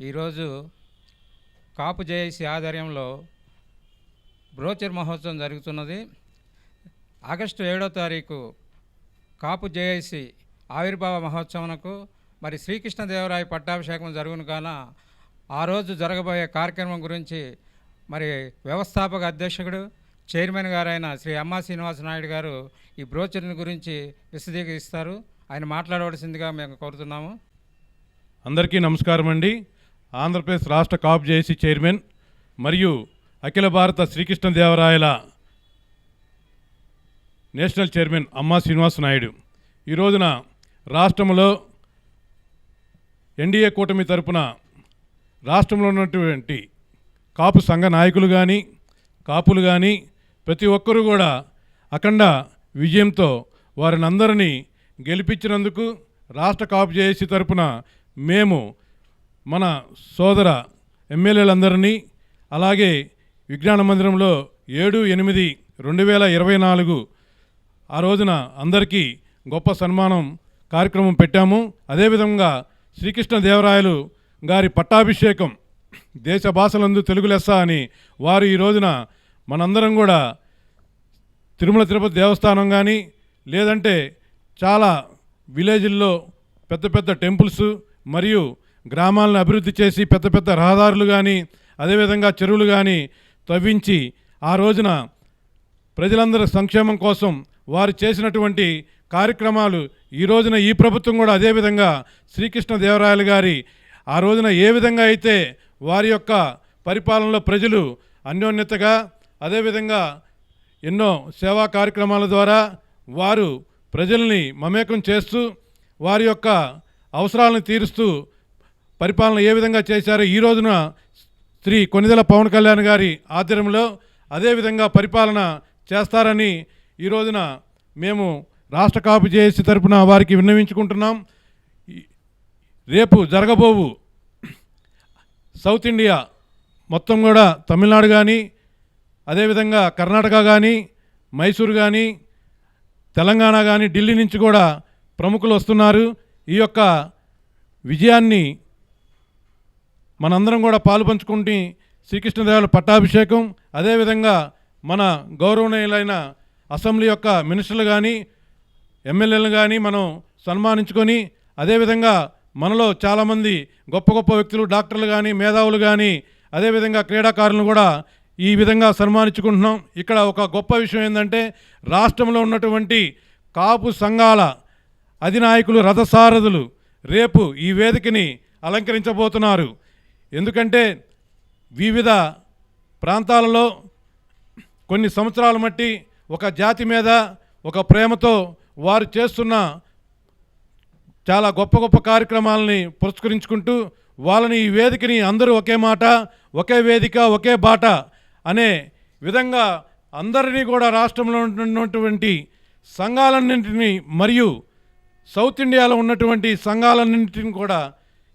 ఈరోజు కాపు జేఏసీ ఆధ్వర్యంలో బ్రోచర్ మహోత్సవం జరుగుతున్నది. ఆగస్టు ఏడో తారీఖు కాపు జేఏసీ ఆవిర్భావ మహోత్సవంకు మరి శ్రీకృష్ణదేవరాయ పట్టాభిషేకం జరుగును కాన ఆ రోజు జరగబోయే కార్యక్రమం గురించి మరి వ్యవస్థాపక అధ్యక్షుడు చైర్మన్ గారైన శ్రీ అమ్మా శ్రీనివాస నాయుడు గారు ఈ బ్రోచర్ని గురించి విశదీకరిస్తారు. ఆయన మాట్లాడవలసిందిగా మేము కోరుతున్నాము. అందరికీ నమస్కారం అండి ఆంధ్రప్రదేశ్ రాష్ట్ర కాప్ జేఏసీ చైర్మన్ మరియు అఖిల భారత శ్రీకృష్ణదేవరాయల నేషనల్ చైర్మన్ అమ్మా శ్రీనివాస నాయుడు. ఈ రోజున రాష్ట్రంలో ఎన్డీఏ కూటమి తరపున రాష్ట్రంలో ఉన్నటువంటి కాపు సంఘ నాయకులు కానీ కాపులు కానీ ప్రతి ఒక్కరూ కూడా అఖండ విజయంతో వారిని అందరినీ గెలిపించినందుకు రాష్ట్ర కాపు జేఏసీ తరపున మేము మన సోదర ఎమ్మెల్యేలందరినీ అలాగే విజ్ఞాన మందిరంలో ఏడు ఎనిమిది రెండు వేల ఇరవై నాలుగు ఆ రోజున అందరికీ గొప్ప సన్మానం కార్యక్రమం పెట్టాము. అదేవిధంగా శ్రీకృష్ణదేవరాయలు గారి పట్టాభిషేకం దేశ భాషలందు తెలుగు లెస్స అని వారు ఈ రోజున మనందరం కూడా తిరుమల తిరుపతి దేవస్థానం కానీ లేదంటే చాలా విలేజ్ల్లో పెద్ద పెద్ద టెంపుల్స్ మరియు గ్రామాలను అభివృద్ధి చేసి పెద్ద పెద్ద రహదారులు కానీ అదేవిధంగా చెరువులు కానీ తవ్వించి ఆ రోజున ప్రజలందరి సంక్షేమం కోసం వారు చేసినటువంటి కార్యక్రమాలు ఈ రోజున ఈ ప్రభుత్వం కూడా అదేవిధంగా శ్రీకృష్ణదేవరాయలు గారి ఆ రోజున ఏ విధంగా అయితే వారి యొక్క పరిపాలనలో ప్రజలు అన్యోన్యతగా అదేవిధంగా ఎన్నో సేవా కార్యక్రమాల ద్వారా వారు ప్రజల్ని మమేకం చేస్తూ వారి యొక్క అవసరాలను తీరుస్తూ పరిపాలన ఏ విధంగా చేశారో ఈ రోజున శ్రీ కొనిదెల పవన్ కళ్యాణ్ గారి ఆధ్వర్యంలో అదేవిధంగా పరిపాలన చేస్తారని ఈ రోజున మేము రాష్ట్ర కాపు జేఏసీ తరపున వారికి విన్నవించుకుంటున్నాం. రేపు జరగబోవు సౌత్ ఇండియా మొత్తం కూడా తమిళనాడు కానీ అదేవిధంగా కర్ణాటక కానీ మైసూరు కానీ తెలంగాణ కానీ ఢిల్లీ నుంచి కూడా ప్రముఖులు వస్తున్నారు. ఈ యొక్క విజయాన్ని మనందరం కూడా పాలు పంచుకుంటే శ్రీకృష్ణదేవుల పట్టాభిషేకం అదేవిధంగా మన గౌరవనీయులైన అసెంబ్లీ యొక్క మినిస్టర్లు కానీ ఎమ్మెల్యేలు కానీ మనం సన్మానించుకొని అదేవిధంగా మనలో చాలామంది గొప్ప గొప్ప వ్యక్తులు డాక్టర్లు కానీ మేధావులు కానీ అదేవిధంగా క్రీడాకారులను కూడా ఈ విధంగా సన్మానించుకుంటున్నాం. ఇక్కడ ఒక గొప్ప విషయం ఏంటంటే రాష్ట్రంలో ఉన్నటువంటి కాపు సంఘాల అధినాయకులు రథసారథులు రేపు ఈ వేదికని అలంకరించబోతున్నారు. ఎందుకంటే వివిధ ప్రాంతాలలో కొన్ని సంవత్సరాలు మట్టి ఒక జాతి మీద ఒక ప్రేమతో వారు చేస్తున్న చాలా గొప్ప గొప్ప కార్యక్రమాలని పురస్కరించుకుంటూ వాళ్ళని ఈ వేదికని అందరూ ఒకే మాట ఒకే వేదిక ఒకే బాట అనే విధంగా అందరినీ కూడా రాష్ట్రంలో ఉన్నటువంటి సంఘాలన్నింటినీ మరియు సౌత్ ఇండియాలో ఉన్నటువంటి సంఘాలన్నింటిని కూడా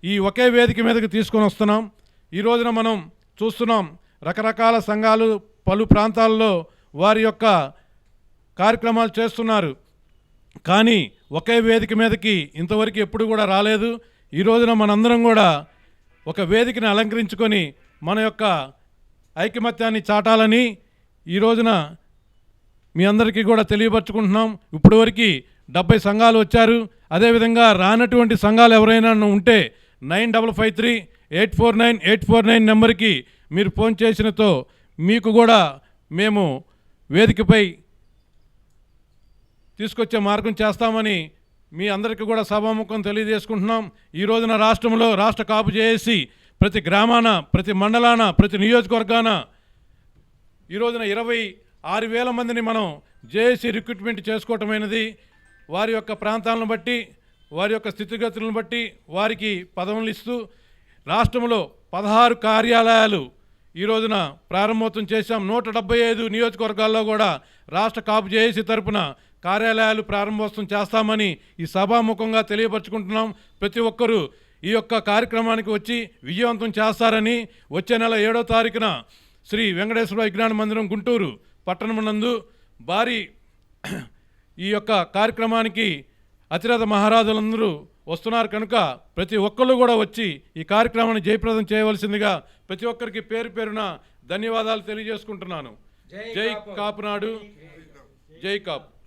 ఈ ఒకే వేదిక మీదకి తీసుకొని వస్తున్నాం. ఈ రోజున మనం చూస్తున్నాం రకరకాల సంఘాలు పలు ప్రాంతాల్లో వారి యొక్క కార్యక్రమాలు చేస్తున్నారు. కానీ ఒకే వేదిక మీదకి ఇంతవరకు ఎప్పుడు కూడా రాలేదు. ఈ రోజున మనందరం కూడా ఒక వేదికని అలంకరించుకొని మన యొక్క ఐకమత్యాన్ని చాటాలని ఈ రోజున మీ అందరికీ కూడా తెలియపరచుకుంటున్నాం. ఇప్పటివరకు డెబ్బై సంఘాలు వచ్చారు. అదేవిధంగా రానటువంటి సంఘాలు ఎవరైనా ఉంటే nine double five three eight four nine eight four nine నెంబర్కి మీరు ఫోన్ చేసినతో మీకు కూడా మేము వేదికపై తీసుకొచ్చే మార్గం చేస్తామని మీ అందరికీ కూడా సభాముఖం తెలియజేసుకుంటున్నాం. ఈ రోజున రాష్ట్రంలో రాష్ట్ర కాపు చేసి ప్రతి గ్రామాన ప్రతి మండలాన ప్రతి నియోజకవర్గాన ఈ రోజున ఇరవై ఆరు వేల మందిని మనం జేఏసీ రిక్రూట్మెంట్ చేసుకోవటమైనది. వారి యొక్క ప్రాంతాలను బట్టి వారి యొక్క స్థితిగతులను బట్టి వారికి పదవులు ఇస్తూ రాష్ట్రంలో పదహారు కార్యాలయాలు ఈ రోజున ప్రారంభోత్సవం చేశాం. నూట డెబ్బై ఐదు నియోజకవర్గాల్లో కూడా రాష్ట్ర కాపు జేఏసీ తరపున కార్యాలయాలు ప్రారంభోత్సవం చేస్తామని ఈ సభాముఖంగా తెలియపరచుకుంటున్నాం. ప్రతి ఒక్కరూ ఈ యొక్క కార్యక్రమానికి వచ్చి విజయవంతం చేస్తారని వచ్చే నెల ఏడో తారీఖున శ్రీ వెంకటేశ్వర విజ్ఞాన మందిరం గుంటూరు పట్టణమునందు భారీ ఈ యొక్క కార్యక్రమానికి అతిరథ మహారాజులందరూ వస్తున్నారు కనుక ప్రతి ఒక్కళ్ళు కూడా వచ్చి ఈ కార్యక్రమాన్ని జయప్రదం చేయవలసిందిగా ప్రతి ఒక్కరికి పేరు పేరున ధన్యవాదాలు తెలియజేసుకుంటున్నాను. జై కాపునాడు. జై కాపు.